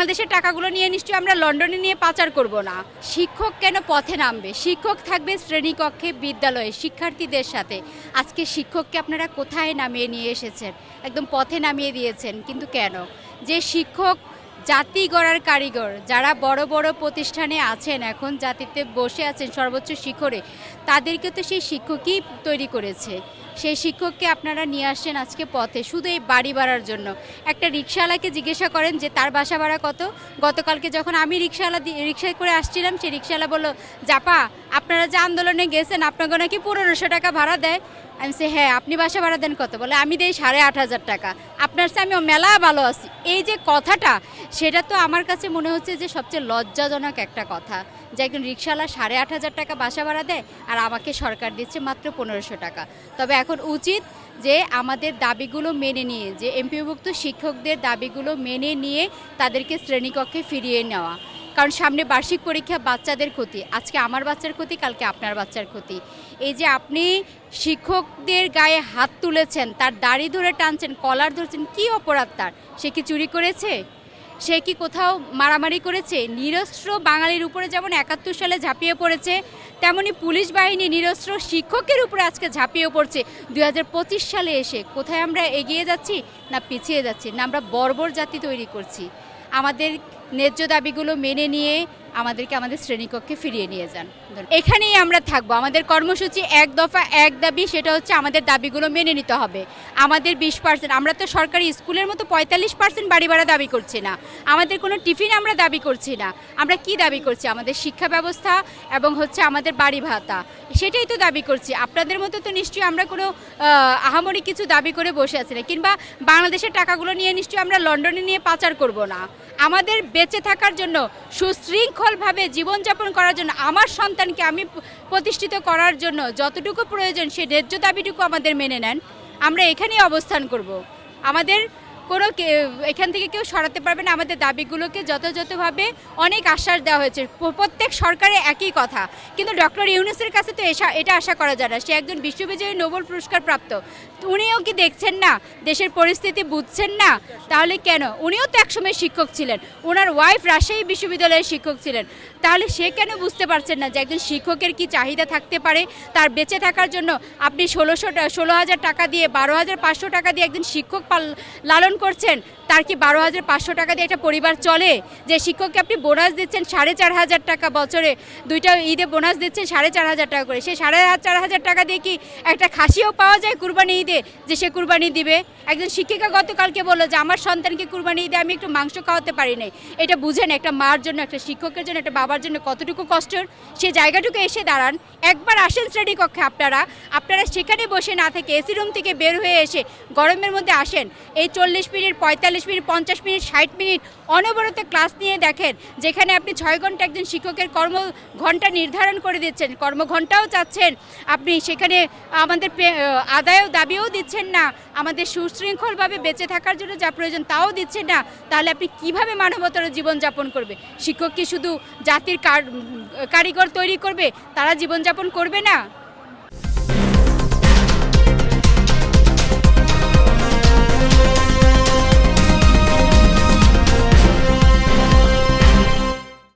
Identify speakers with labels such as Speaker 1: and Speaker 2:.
Speaker 1: বাংলাদেশের টাকাগুলো নিয়ে নিশ্চয়ই আমরা লন্ডনে নিয়ে পাচার করব না। শিক্ষক কেন পথে নামবে? শিক্ষক থাকবে শ্রেণীকক্ষে বিদ্যালয়ে শিক্ষার্থীদের সাথে। আজকে শিক্ষককে আপনারা কোথায় নামিয়ে নিয়ে এসেছেন? একদম পথে নামিয়ে দিয়েছেন, কিন্তু কেন? যে শিক্ষক জাতি গড়ার কারিগর, যারা বড় বড় প্রতিষ্ঠানে আছেন এখন, জাতিতে বসে আছেন সর্বোচ্চ শিখরে, তাদেরকে তো সেই শিক্ষকই তৈরি করেছে। সেই শিক্ষককে আপনারা নিয়ে আসছেন আজকে পথে, শুধু এই বাড়ি ভাড়ার জন্য। একটা রিক্সাওয়ালাকে জিজ্ঞাসা করেন যে, তার বাসা ভাড়া কত? গতকালকে যখন আমি রিক্সাওয়ালা রিক্সায় করে আসছিলাম, সেই রিক্সাওয়ালা বলল, জাপা আপনারা যে আন্দোলনে গেছেন, আপনাকে নাকি পনেরোশো টাকা ভাড়া দেয়। আমি সে হ্যাঁ আপনি বাসা ভাড়া দেন কত? বলে, আমি দেই সাড়ে আট হাজার টাকা। আপনার চেয়ে আমি মেলা ভালো আছি। এই যে কথাটা, সেটা তো আমার কাছে মনে হচ্ছে যে সবচেয়ে লজ্জাজনক একটা কথা। যে একজন রিক্সাওয়ালা সাড়ে আট হাজার টাকা বাসা ভাড়া দেয় আর আমাকে সরকার দিচ্ছে মাত্র পনেরোশো টাকা। তবে এখন উচিত যে আমাদের দাবিগুলো মেনে নিয়ে, যে এমপিভুক্ত শিক্ষকদের দাবিগুলো মেনে নিয়ে তাদেরকে শ্রেণীকক্ষে ফিরিয়ে নেওয়া। কারণ সামনে বার্ষিক পরীক্ষা বাচ্চাদের ক্ষতি, আজকে আমার বাচ্চার ক্ষতি, কালকে আপনার বাচ্চার ক্ষতি। এই যে আপনি শিক্ষকদের গায়ে হাত তুলেছেন, তার দাড়ি ধরে টানছেন, কলার ধরছেন, কি অপরাধ তার? সে কি চুরি করেছে? সে কি কোথাও মারামারি করেছে? নিরস্ত্র বাঙালির উপরে যেমন একাত্তর সালে ঝাঁপিয়ে পড়েছে, তেমনি পুলিশ বাহিনী নিরস্ত্র শিক্ষকের উপরে আজকে ঝাঁপিয়ে পড়ছে। দু হাজার পঁচিশ সালে এসে কোথায় আমরা এগিয়ে যাচ্ছি না পিছিয়ে যাচ্ছি, না আমরা বর্বর জাতি তৈরি করছি? আমাদের ন্যায্য দাবিগুলো মেনে নিয়ে আমাদেরকে আমাদের শ্রেণীকক্ষে ফিরিয়ে নিয়ে যান। এখানেই আমরা থাকব। আমাদের কর্মসূচি এক দফা এক দাবি সেটা হচ্ছে আমাদের দাবিগুলো মেনে নিতে হবে। আমাদের বিশ পার্সেন্ট আমরা তো সরকারি স্কুলের মতো পঁয়তাল্লিশ পার্সেন্ট বাড়ি ভাড়া দাবি করছি না। আমাদের কোনো টিফিন আমরা দাবি করছি না। আমরা কি দাবি করছি? আমাদের শিক্ষা ব্যবস্থা এবং হচ্ছে আমাদের বাড়ি ভাতা। সেটাই তো দাবি করছি। আপনাদের মতো তো নিশ্চয়ই আমরা কোনো আহ, আহামরি কিছু দাবি করে বসে আছি না। কিংবা বাংলাদেশের টাকাগুলো নিয়ে নিশ্চয়ই আমরা লন্ডনে নিয়ে পাচার করব না। আমাদের বেঁচে থাকার জন্য সুশৃঙ্খলভাবে জীবনযাপন করার জন্য, আমার সন্তানকে আমি প্রতিষ্ঠিত করার জন্য যতটুকু প্রয়োজন সেই ন্যায্য দাবিটুকু আমাদের মেনে নেন। আমরা এখানেই অবস্থান করব। আমাদের কে- এখান থেকে কেউ সরাতে পারবে না। আমাদের দাবিগুলোকে যথাযথভাবে অনেক আশ্বাস দেওয়া হয়েছে। প্রত্যেক সরকারে একই কথা। কিন্তু ডক্টর ইউনুসের কাছে তো এটা আশা করা যায় না। সে একজন বিশ্ববিজয়ী নোবেল পুরস্কার প্রাপ্ত। উনিও কি দেখছেন না? দেশের পরিস্থিতি বুঝছেন না? তাহলে কেন? উনিও তো একসময় শিক্ষক ছিলেন। ওনার ওয়াইফ রাজশাহী বিশ্ববিদ্যালয়ের শিক্ষক ছিলেন। তাহলে সে কেন বুঝতে পারছেন না যে একজন শিক্ষকের কি চাহিদা থাকতে পারে? তার বেঁচে থাকার জন্য আপনি ষোলোশো, ষোলো হাজার টাকা দিয়ে, বারো হাজার পাঁচশো টাকা দিয়ে একজন শিক্ষক লালন করছেন। তার কি বারো হাজার পাঁচশো টাকা দিয়ে একটা পরিবার চলে? যে শিক্ষককে আপনি বোনাস দিচ্ছেন সাড়ে চার হাজার টাকা বছরে, দুইটা ঈদে বোনাস দিচ্ছেন সাড়ে চার হাজার টাকা করে। সে সাড়ে চার হাজার টাকা দিয়ে কি একটা খাসিও পাওয়া যায় কুরবানি ঈদে, যে সে কুরবানি দিবে? একজন শিক্ষিকা গতকালকে বলল যে, আমার সন্তানকে কুরবানি ঈদে আমি একটু মাংস খাওয়াতে পারি নাই। এটা বুঝেন একটা মার জন্য, একটা শিক্ষকের জন্য, একটা বাবার জন্য কতটুকু কষ্টর সে জায়গাটুকু এসে দাঁড়ান। একবার আসেন শ্রেণি কক্ষে আপনারা। আপনারা সেখানে বসে না থেকে এসি রুম থেকে বের হয়ে এসে গরমের মধ্যে আসেন। এই চল্লিশ মিনিট, পঁয়তাল্লিশ মিনিট, পঞ্চাশ মিনিট, ষাট মিনিট অনবরত ক্লাস নিয়ে দেখেন, যেখানে আপনি ছয় ঘণ্টা একজন শিক্ষকের কর্ম ঘণ্টা নির্ধারণ করে দিচ্ছেন, কর্মঘণ্টাও চাচ্ছেন। আপনি সেখানে আমাদের আদায়ও দাবিও দিচ্ছেন না, আমাদের সুশৃঙ্খলভাবে বেঁচে থাকার জন্য যা প্রয়োজন তাও দিচ্ছেন না, তাহলে আপনি কীভাবে মানবতার জীবনযাপন করবে? শিক্ষক কি শুধু জাতির কারিগর তৈরি করবে? তারা জীবনযাপন করবে না?